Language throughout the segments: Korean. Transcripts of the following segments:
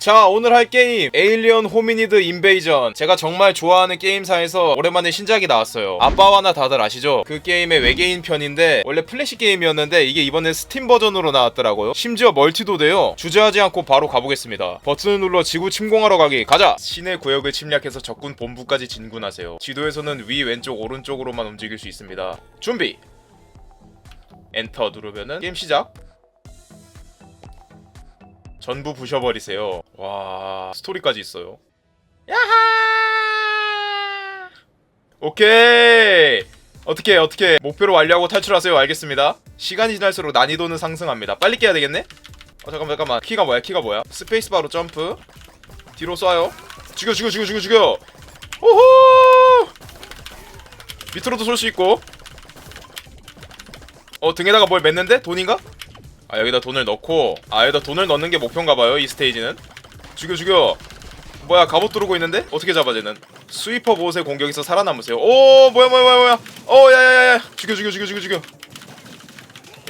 자 오늘 할 게임 에일리언 호미니드 인베이전 제가 정말 좋아하는 게임사에서 오랜만에 신작이 나왔어요. 아빠와나 다들 아시죠? 그 게임의 외계인 편인데 원래 플래시 게임이었는데 이게 이번에 스팀 버전으로 나왔더라고요. 심지어 멀티도 돼요. 주저하지 않고 바로 가보겠습니다. 버튼을 눌러 지구 침공하러 가기. 가자! 시내 구역을 침략해서 적군 본부까지 진군하세요. 지도에서는 위 왼쪽 오른쪽으로만 움직일 수 있습니다. 준비! 엔터 누르면은 게임 시작 전부 부셔버리세요. 와 스토리까지 있어요. 야하! 오케이. 어떻게 어떻게 목표를 완료하고 탈출하세요. 알겠습니다. 시간이 지날수록 난이도는 상승합니다. 빨리 깨야 되겠네. 어 잠깐만 잠깐만. 키가 뭐야? 키가 뭐야? 스페이스 바로 점프. 뒤로 쏴요. 죽여 죽여 죽여 죽여 죽여. 오호! 밑으로도 쏠 수 있고. 어 등에다가 뭘 맸는데? 돈인가? 아 여기다 돈을 넣고 아 여기다 돈을 넣는 게 목표인가봐요 이 스테이지는. 죽여 죽여. 뭐야 갑옷 두르고 있는데? 어떻게 잡아 쟤는? 스위퍼 보옷의 공격에서 살아남으세요. 오 뭐야 뭐야 뭐야 뭐야. 어 야야야야. 죽여 죽여 죽여 죽여 죽여.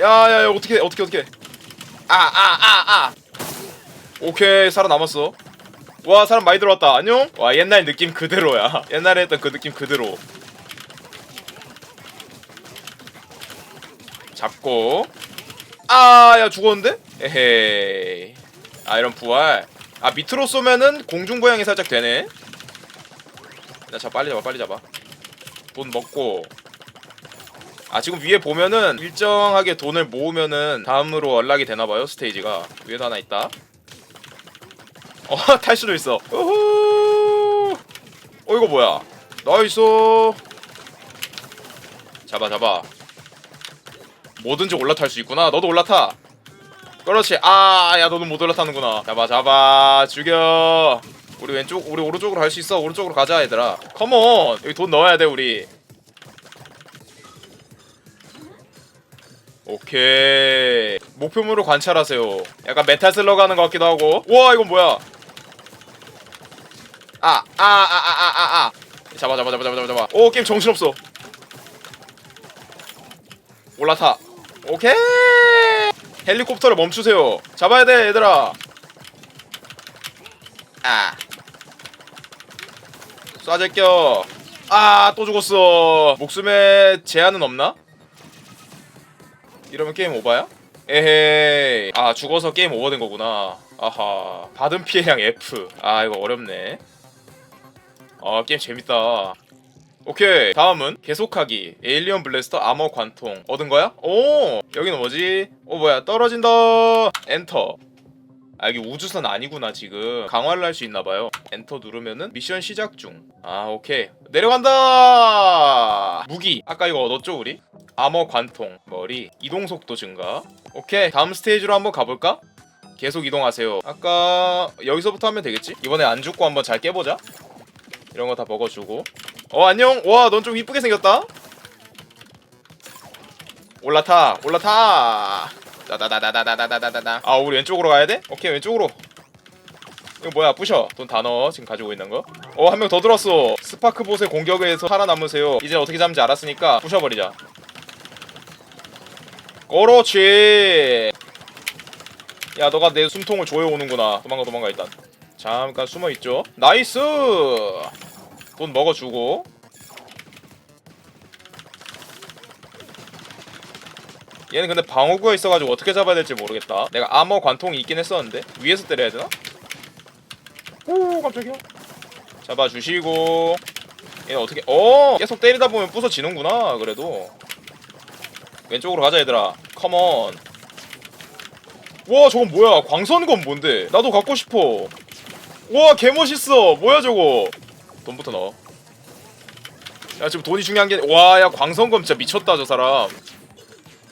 야야야 어떻게 어떻게 어떻게? 아아 아아. 오케이 살아남았어. 와 사람 많이 들어왔다. 안녕? 와 옛날 느낌 그대로야. 옛날에 했던 그 느낌 그대로. 잡고 아, 야 죽었는데? 에헤이. 아, 이런 부활. 아, 밑으로 쏘면은 공중 부양이 살짝 되네. 야, 자 빨리 잡아, 빨리 잡아. 돈 먹고. 아, 지금 위에 보면은 일정하게 돈을 모으면은 다음으로 연락이 되나 봐요, 스테이지가. 위에도 하나 있다. 어, 탈 수도 있어. 우후. 어, 이거 뭐야? 나이스. 잡아, 잡아. 뭐든지 올라탈 수 있구나. 너도 올라타. 그렇지. 아, 야, 너는 못 올라타는구나. 잡아, 잡아, 죽여. 우리 왼쪽, 우리 오른쪽으로 갈 수 있어. 오른쪽으로 가자, 얘들아. 컴온. 여기 돈 넣어야 돼, 우리. 오케이. 목표물을 관찰하세요. 약간 메탈 슬러 가는 것 같기도 하고. 우와, 이건 뭐야? 아, 아, 아, 아, 아, 아, 아. 잡아, 잡아, 잡아, 잡아, 잡아, 잡아. 오, 게임 정신없어. 올라타. 오케이. 헬리콥터를 멈추세요. 잡아야 돼, 얘들아. 아. 쏴제껴. 아, 또 죽었어. 목숨에 제한은 없나? 이러면 게임 오버야? 에헤이. 아, 죽어서 게임 오버된 거구나. 아하. 받은 피해량 F. 아, 이거 어렵네. 아, 게임 재밌다. 오케이 다음은 계속하기. 에일리언 블래스터 아머 관통. 얻은 거야? 오 여기는 뭐지? 어 뭐야 떨어진다. 엔터. 아 여기 우주선 아니구나 지금. 강화를 할 수 있나봐요. 엔터 누르면은 미션 시작 중아 오케이. 내려간다! 무기. 아까 이거 얻었죠 우리? 아머 관통. 머리. 이동 속도 증가. 오케이 다음 스테이지로 한번 가볼까? 계속 이동하세요. 아까 여기서부터 하면 되겠지? 이번에 안 죽고 한번 잘 깨보자. 이런 거 다 먹어주고 어 안녕. 와 넌 좀 이쁘게 생겼다. 올라타 올라타. 따다다다다다다다다다. 아 우리 왼쪽으로 가야 돼? 오케이 왼쪽으로. 이거 뭐야? 부셔. 돈 다 넣어 지금 가지고 있는 거 어 한 명 더 들었어. 스파크 보스의 공격에 의해서 살아남으세요. 이제 어떻게 잡는지 알았으니까 부셔버리자. 그렇지. 야 너가 내 숨통을 조여오는구나. 도망가 도망가 일단. 잠깐 숨어있죠. 나이스 돈 먹어주고. 얘는 근데 방어구가 있어가지고 어떻게 잡아야 될지 모르겠다. 내가 아머 관통이 있긴 했었는데 위에서 때려야 되나? 오 깜짝이야. 잡아주시고. 얘는 어떻게 어 계속 때리다 보면 부서지는구나 그래도. 왼쪽으로 가자 얘들아. 컴온 와 저건 뭐야? 광선검 뭔데? 나도 갖고 싶어. 와 개멋있어. 뭐야 저거 돈부터 넣어. 야 지금 돈이 중요한 게 와 야 광선검 진짜 미쳤다 저 사람.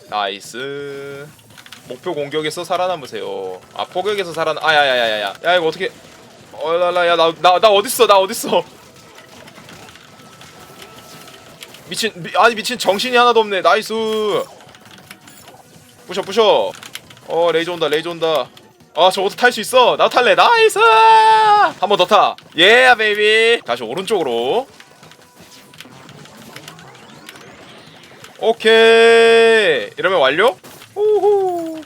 나이스. 목표 공격에서 살아남으세요. 아 포격에서 살아남 아야야야야야. 야 이거 어떻게 어라라 야나 나 나 어딨어 나 어딨어. 미친 미, 아니 미친 정신이 하나도 없네. 나이스. 부셔 부셔. 어 레이저 온다 레이저 온다 아 저것도 탈 수 있어. 나도 탈래. 나이스! 한 번 더 타. 예 베이비 다시 오른쪽으로. 오케이. 이러면 완료? 오호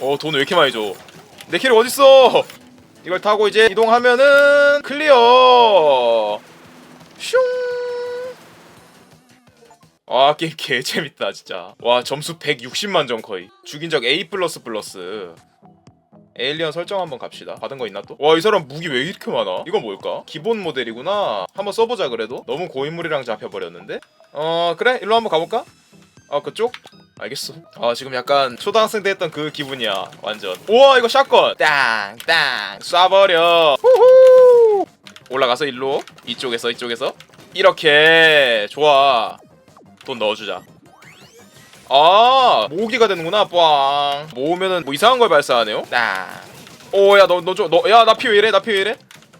어돈 왜 이렇게 많이 줘? 내 캐릭 어딨어? 이걸 타고 이제 이동하면은 클리어. 슝. 아, 게임 개 재밌다, 진짜. 와, 점수 160만 점 거의. 죽인 적 A 플러스. 에일리언 설정 한번 갑시다. 받은 거 있나 또? 와, 이 사람 무기 왜 이렇게 많아? 이건 뭘까? 기본 모델이구나. 한번 써보자 그래도. 너무 고인물이랑 잡혀버렸는데? 어, 그래? 일로 한번 가볼까? 아, 그쪽? 알겠어. 아, 지금 약간 초등학생 때 했던 그 기분이야. 완전. 우와, 이거 샷건! 땅, 땅, 쏴버려. 후후! 올라가서 일로. 이쪽에서, 이쪽에서. 이렇게. 좋아. 돈 넣어주자. 아 모으기가 되는구나. 꽝. 모으면은 뭐 이상한 걸 발사하네요. 땅. 오야 너너좀너야나 피 왜 이래? 나 피 왜 이래?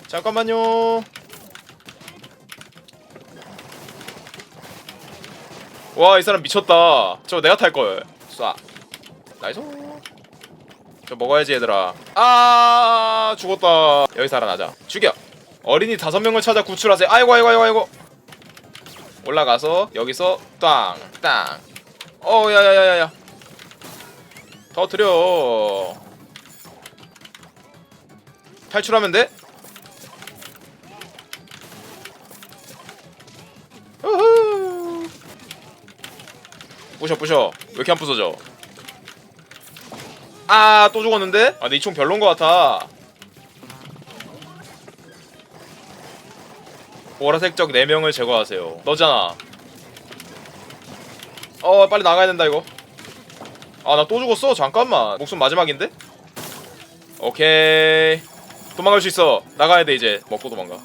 잠깐만요. 와 이 사람 미쳤다. 저 내가 탈 걸. 쏴. 나이스. 저 먹어야지 얘들아. 아 죽었다. 여기 살아나자. 죽여. 어린이 다섯 명을 찾아 구출하세요. 아이고 아이고 아이고 아이고. 올라가서 여기서 땅, 땅. 어, 야야야야야. 터트려. 탈출하면 돼? 우후. 부셔 부셔. 왜 이렇게 안 부서져? 아, 또 죽었는데? 아, 근데 이총 별론 것 같아. 보라색 적 4명을 제거하세요. 너잖아. 어, 빨리 나가야 된다, 이거. 아, 나 또 죽었어? 잠깐만. 목숨 마지막인데? 오케이. 도망갈 수 있어. 나가야 돼, 이제. 먹고 도망가.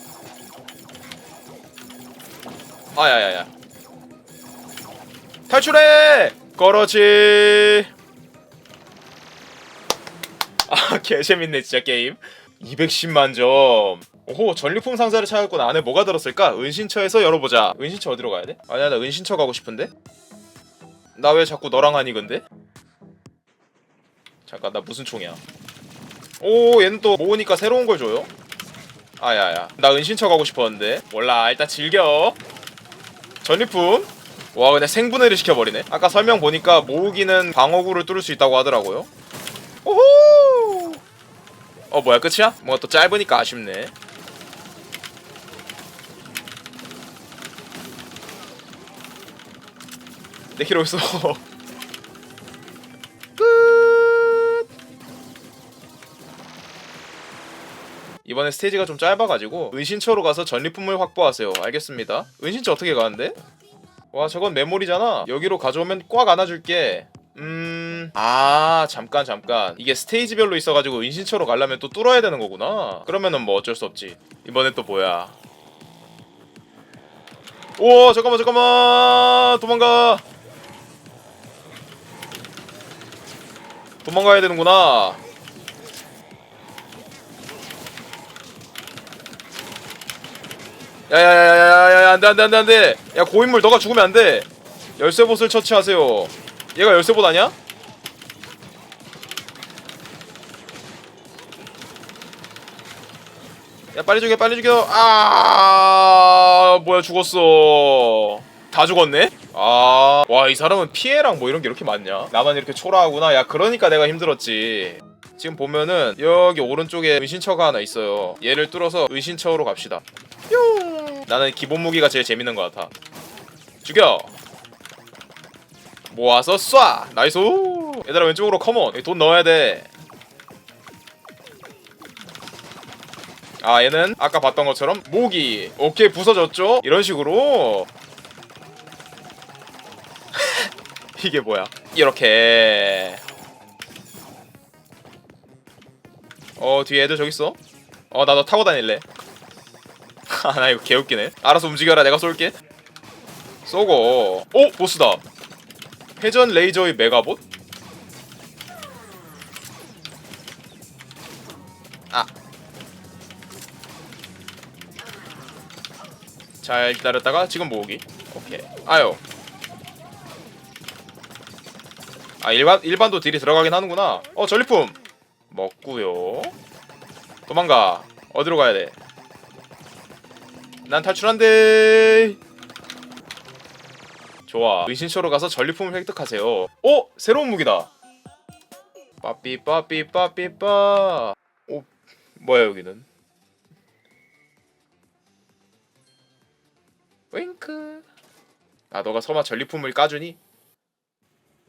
아, 야, 야, 야. 탈출해! 그렇지. 아, 개재밌네, 진짜, 게임. 210만 점. 오호 전리품 상자를 찾았구나 안에 뭐가 들었을까? 은신처에서 열어보자 은신처 어디로 가야 돼? 아니야 나 은신처 가고 싶은데? 나 왜 자꾸 너랑 하니 근데? 잠깐 나 무슨 총이야? 오 얘는 또 모으니까 새로운 걸 줘요? 아야야. 나 은신처 가고 싶었는데. 몰라 일단 즐겨. 전리품. 와 그냥 생분해를 시켜버리네. 아까 설명 보니까 모으기는 방어구를 뚫을 수 있다고 하더라고요. 오호! 어 뭐야 끝이야? 뭔가 또 짧으니까 아쉽네 내 키로 있어 끝! 이번에 스테이지가 좀 짧아가지고 은신처로 가서 전리품을 확보하세요. 알겠습니다. 은신처 어떻게 가는데? 와 저건 메모리잖아. 여기로 가져오면 꽉 안아줄게. 음... 아 잠깐 잠깐. 이게 스테이지별로 있어가지고 은신처로 가려면 또 뚫어야 되는 거구나. 그러면은 뭐 어쩔 수 없지. 이번엔 또 뭐야? 우와 잠깐만 잠깐만. 도망가 도망가야 되는구나. 야야야야야야 안돼 안돼 안돼 안돼. 야 고인물 너가 죽으면 안돼. 열쇠봇을 처치하세요. 얘가 열쇠봇 아니야? 야 빨리 죽여 빨리 죽여. 아 뭐야 죽었어. 다 죽었네 아 와 이 사람은 피해랑 뭐 이런 게 이렇게 많냐? 나만 이렇게 초라하구나. 야 그러니까 내가 힘들었지. 지금 보면은 여기 오른쪽에 은신처가 하나 있어요. 얘를 뚫어서 은신처로 갑시다. 뿅! 나는 기본 무기가 제일 재밌는 것 같아. 죽여! 모아서 쏴! 나이스! 얘들아 왼쪽으로 컴온. 돈 넣어야 돼. 아 얘는 아까 봤던 것처럼 모기. 오케이 부서졌죠? 이런 식으로 이게 뭐야? 이렇게. 어 뒤에 애들 저기 있어? 어나너 타고 다닐래. 아나 이거 개웃기네. 알아서 움직여라 내가 쏠게. 쏘고. 오 보스다. 회전 레이저의 메가봇? 아. 잘 기다렸다가 지금 모으기? 오케이. 아유 아 일반 일반도 딜이 들어가긴 하는구나. 어 전리품. 먹고요. 도망가. 어디로 가야 돼 난 탈출한대. 좋아. 은신처로 가서 전리품을 획득하세요. 오 새로운 무기다. 빠삐 빠삐 빠삐 빠. 오 뭐야 여기는? 윙크. 아 너가 설마 전리품을 까주니?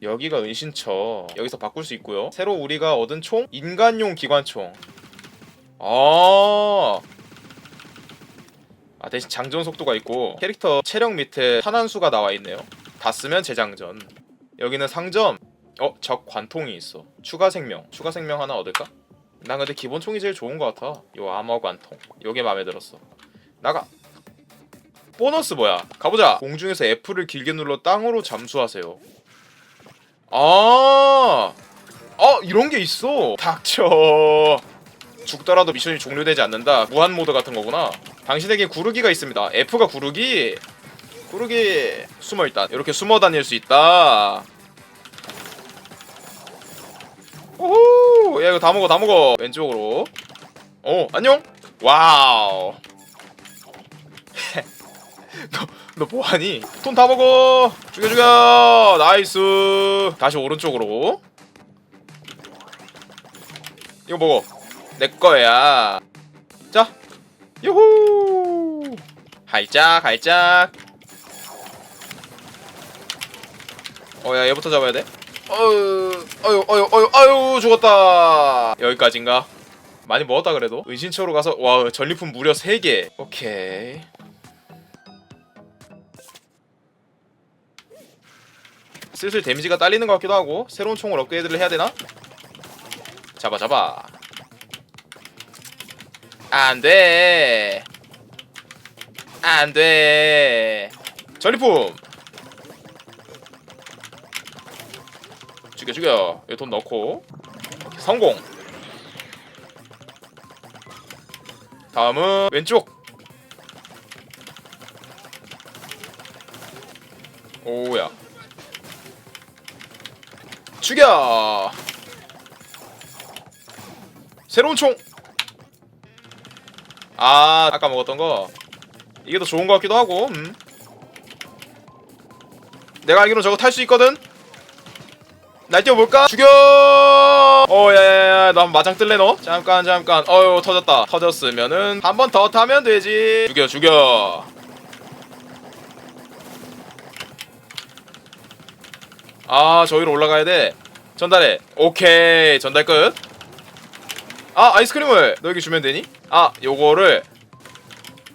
여기가 은신처. 여기서 바꿀 수 있고요. 새로 우리가 얻은 총 인간용 기관총. 아. 아 대신 장전 속도가 있고 캐릭터 체력 밑에 탄환수가 나와 있네요. 다 쓰면 재장전. 여기는 상점. 어, 적 관통이 있어. 추가 생명. 추가 생명 하나 얻을까? 난 근데 기본 총이 제일 좋은 것 같아. 요 암호 관통. 요게 마음에 들었어. 나가. 보너스 뭐야? 가보자. 공중에서 F를 길게 눌러 땅으로 잠수하세요. 아, 어 이런 게 있어. 닥쳐. 죽더라도 미션이 종료되지 않는다. 무한 모드 같은 거구나. 당신에게 구르기가 있습니다. F가 구르기. 구르기 숨어 있다. 이렇게 숨어 다닐 수 있다. 오호! 야 이거 다 먹어 다 먹어. 왼쪽으로. 어 안녕. 와우. 너너 뭐하니? 돈 다 먹어. 죽여 죽여. 나이스. 다시 오른쪽으로. 이거 먹어. 내 거야. 자. 유후. 할짝 할짝. 어야 얘부터 잡아야 돼. 어유 어유 어유 어유 어유 죽었다. 여기까지인가? 많이 먹었다 그래도. 은신처로 가서 와 전리품 무려 3개. 오케이. 슬슬 데미지가 딸리는 것 같기도 하고 새로운 총을 업그레이드를 해야 되나? 잡아 잡아. 안돼. 안돼. 전리품. 죽여 죽여. 여기 돈 넣고. 성공. 다음은 왼쪽. 오야 죽여 새로운 총 아, 아까 먹었던 거 이게 더 좋은 것 같기도 하고. 음. 내가 알기로 저거 탈 수 있거든. 날뛰어 볼까? 죽여! 어, 야야야, 너 한번 마장 뜰래 너? 잠깐 잠깐. 어유 터졌다. 터졌으면은 한 번 더 타면 되지. 죽여 죽여. 아, 저기로 올라가야 돼. 전달해. 오케이, 전달 끝. 아 아이스크림을 너에게 주면 되니? 아 요거를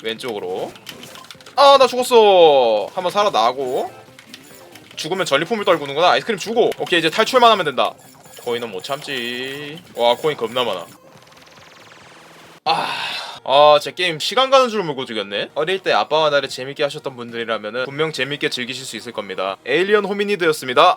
왼쪽으로 아 나 죽었어 한번 살아나고 죽으면 전리품을 떨구는구나 아이스크림 주고 오케이 이제 탈출만 하면 된다 코인은 못 참지 와 코인 겁나 많아 아, 제 게임 시간 가는 줄 모르고 죽였네. 어릴 때 아빠와 나를 재밌게 하셨던 분들이라면 분명 재밌게 즐기실 수 있을 겁니다. 에일리언 호미니드였습니다.